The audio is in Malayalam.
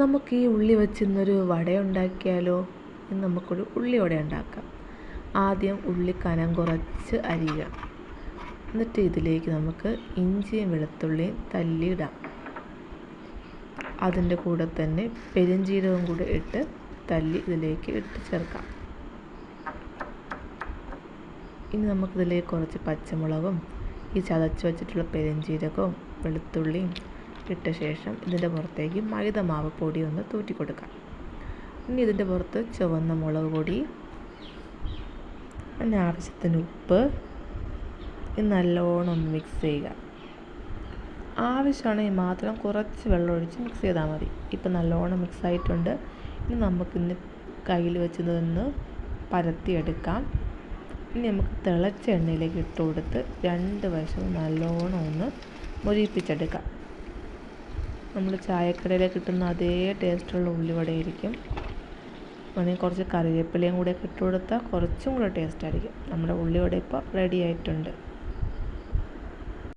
നമുക്ക് ഈ ഉള്ളി വെച്ച് ഇന്നൊരു വട ഉണ്ടാക്കിയാലോ എന്ന് നമുക്കൊരു ഉള്ളി വട ഉണ്ടാക്കാം. ആദ്യം ഉള്ളി കനം കുറച്ച് അരിയുക. എന്നിട്ട് ഇതിലേക്ക് നമുക്ക് ഇഞ്ചിയും വെളുത്തുള്ളിയും തല്ലിയിടാം. അതിന്റെ കൂടെ തന്നെ പെരുംജീരകം കൂടെ ഇട്ട് തല്ലി ഇതിലേക്ക് ഇട്ട് ചേർക്കാം. ഇനി നമുക്കിതിലേക്ക് കുറച്ച് പച്ചമുളകും ഈ ചതച്ച് വെച്ചിട്ടുള്ള പെരുംജീരകവും വെളുത്തുള്ളിയും ഇട്ട ശേഷം ഇതിന്റെ പുറത്തേക്ക് മൈദ മാവ് പൊടി ഒന്ന് തൂറ്റി കൊടുക്കാം. ഇനി ഇതിന്റെ പുറത്ത് ചുവന്ന മുളക് പൊടി പിന്നെ ആവശ്യത്തിന് ഉപ്പ് ഇത് നല്ലോണം ഒന്ന് മിക്സ് ചെയ്യുക. ആവശ്യമാണെങ്കിൽ മാത്രം കുറച്ച് വെള്ളം ഒഴിച്ച് മിക്സ് ചെയ്താൽ മതി. ഇപ്പം നല്ലോണം മിക്സ് ആയിട്ടുണ്ട്. ഇനി നമുക്കിന്ന് കയ്യിൽ വെച്ച് നിന്ന് പരത്തിയെടുക്കാം. ഇനി നമുക്ക് തിളച്ച എണ്ണയിലേക്ക് ഇട്ട് കൊടുത്ത് രണ്ട് വശവും നല്ലോണം ഒന്ന് മൊരിയിപ്പിച്ചെടുക്കാം. നമ്മൾ ചായക്കടയിൽ കിട്ടുന്ന അതേ ടേസ്റ്റുള്ള ഉള്ളിവടയായിരിക്കും. വേണമെങ്കിൽ കുറച്ച് കറിവേപ്പിലയും കൂടെ ഇട്ട് കൊടുത്താൽ കുറച്ചും കൂടെ ടേസ്റ്റ് ആയിരിക്കും നമ്മുടെ ഉള്ളിവട ഇപ്പോൾ റെഡി ആയിട്ടുണ്ട്.